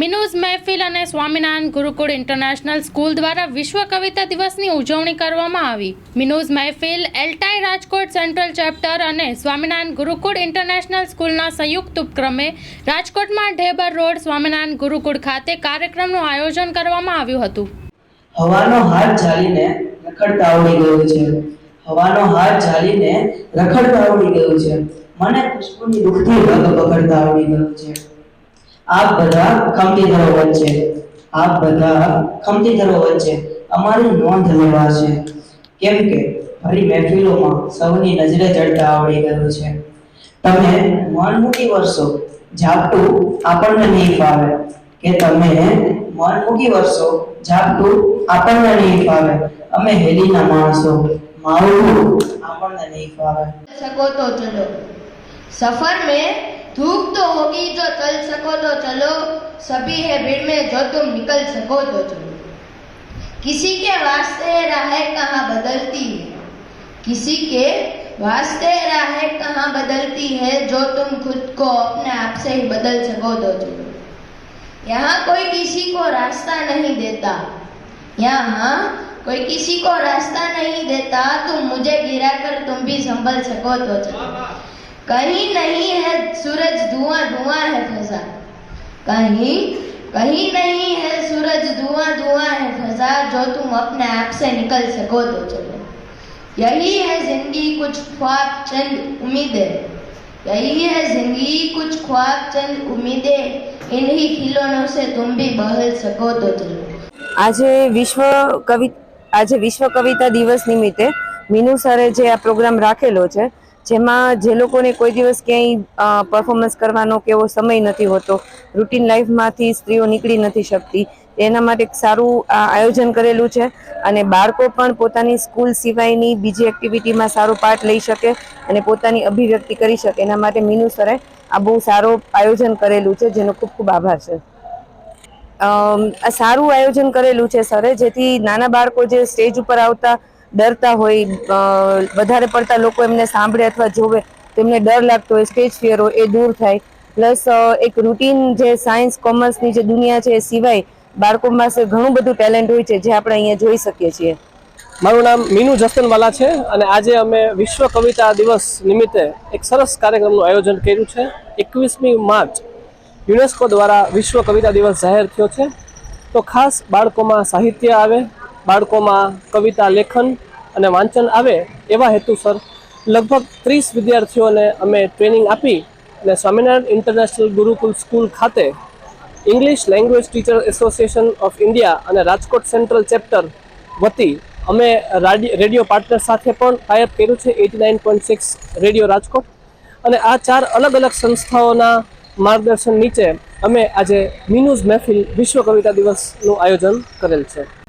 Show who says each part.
Speaker 1: મિનુઝ મહેફિલ અને સ્વામિનારાયણ ગુરુકુળ international school દ્વારા વિશ્વ કવિતા દિવસની ઉજવણી કરવામાં આવી. મિનુઝ મહેફિલ, એલ્ટાઈ રાજકોટ સેન્ટ્રલ ચેપ્ટર અને સ્વામિનારાયણ ગુરુકુળ ઇન્ટરનેશનલ સ્કૂલના સંયુક્ત ઉપક્રમે રાજકોટમાં ઢેબર રોડ સ્વામિનારાયણ ગુરુકુળ ખાતે કાર્યક્રમનું આયોજન કરવામાં આવ્યું હતું.
Speaker 2: હવાનો હાથ ઝાલીને રખડતા આવડી ગયું છે. હવાનો હાથ ઝાલીને રખડતા આવડી ગયું છે. મને ખુશ્બુની દુઃખથી પકડતા આવડી ગયું છે. આપ બધા ખમતી ધરોવર છે આ બધા ખમતી ધરોવર છે અમારી નોંધ લેવા છે. કેમ કે ભરી મહેફિલોમાં સૌની નજરે ચડતા આવડી ગયું છે. તમે મન મૂકી વર્ષો ઝાપટું આપણને નહીં ફાવે કે તમે મન મૂકી વર્ષો ઝાપટું આપણને નહીં ફાવે અમે હેલીના માણસો માવડું આપણને નહીં ફાવે
Speaker 3: સકો તો ચલો. સફર મેં धूप तो होगी जो चल सको तो चलो, सभी है भीड़ में जो तुम निकल सको तो चलो। किसी के वास्ते राहें कहाँ बदलती है? किसी के वास्ते राहें कहाँ बदलती है जो तुम खुद को अपने आप से ही बदल सको तो चलो। यहाँ कोई किसी को रास्ता नहीं देता। यहाँ कोई किसी को रास्ता नहीं देता, तुम मुझे गिरा कर तुम भी संभल सको तो चलो। कहीं नहीं है सूरज धुआं धुआं है फजा कहीं कहीं नहीं है सूरज धुआं धुआं है फजा जो तुम अपने आप से निकल सको तो चलो यही है जिंदगी कुछ ख्वाब चंद उम्मीदें यही है जिंदगी कुछ ख्वाब चंद उम्मीदें इन्हीं खिलौनों से तुम भी बहल सको तो चलो
Speaker 4: આજે વિશ્વ કવિ આજે વિશ્વ કવિતા દિવસ નિમિત્તે મીનુ સરે જે આ પ્રોગ્રામ રાખેલો છે જેમાં જે લોકોને કોઈ દિવસ ક્યાંય પરફોર્મન્સ કરવાનો કે એવો સમય નથી હોતો રૂટીન લાઈફમાંથી સ્ત્રીઓ નીકળી નથી શકતી, એના માટે સારું આયોજન કરેલું છે. અને બાળકો પણ પોતાની સ્કૂલ સિવાયની બીજી એક્ટિવિટીમાં સારો પાર્ટ લઈ શકે અને પોતાની અભિવ્યક્તિ કરી શકે. એના માટે મીનુ સરે આ બહુ સારો આયોજન કરેલું છે, જેનો ખૂબ ખૂબ આભાર છે. સારું આયોજન કરેલું છે સરે, જેથી નાના બાળકો જે સ્ટેજ ઉપર આવતા ડરતા હોય વધારે પડતા લોકો એમને સાંભળે અથવા જોવે, તો એમને ડર લાગતો હોય, સ્ટેજ ફિયર હોય, એ દૂર થાય. પ્લસ એક રૂટીન જે સાયન્સ, કોમર્સની જે દુનિયા છે એ સિવાય બાળકો પાસે ઘણું બધું ટેલેન્ટ હોય છે જે આપણે અહીંયા જોઈ શકીએ છીએ.
Speaker 5: મારું નામ મીનુ જસનવાલા છે અને આજે અમે વિશ્વ કવિતા દિવસ નિમિત્તે એક સરસ કાર્યક્રમનું આયોજન કર્યું છે. એકવીસમી માર્ચ યુનેસ્કો દ્વારા વિશ્વ કવિતા દિવસ જાહેર થયો છે. તો ખાસ બાળકોમાં સાહિત્ય આવે બાળકોમાં કવિતા, લેખન અને વાંચન આવે એવા હેતુસર લગભગ ત્રીસ વિદ્યાર્થીઓને અમે ટ્રેનિંગ આપી અને સ્વામિનારાયણ ઇન્ટરનેશનલ ગુરુકુલ સ્કૂલ ખાતે English language teacher association of India અને રાજકોટ સેન્ટ્રલ ચેપ્ટર વતી અમે રાડી- રેડિયો પાર્ટનર સાથે પણ ટાઈપ કર્યું છે eighty nine point six radio Rajkot. અને આ ચાર અલગ અલગ સંસ્થાઓના માર્ગદર્શન નીચે અમે આજે મિનુઝ મહેફિલ વિશ્વ કવિતા દિવસનું આયોજન કરેલ છે.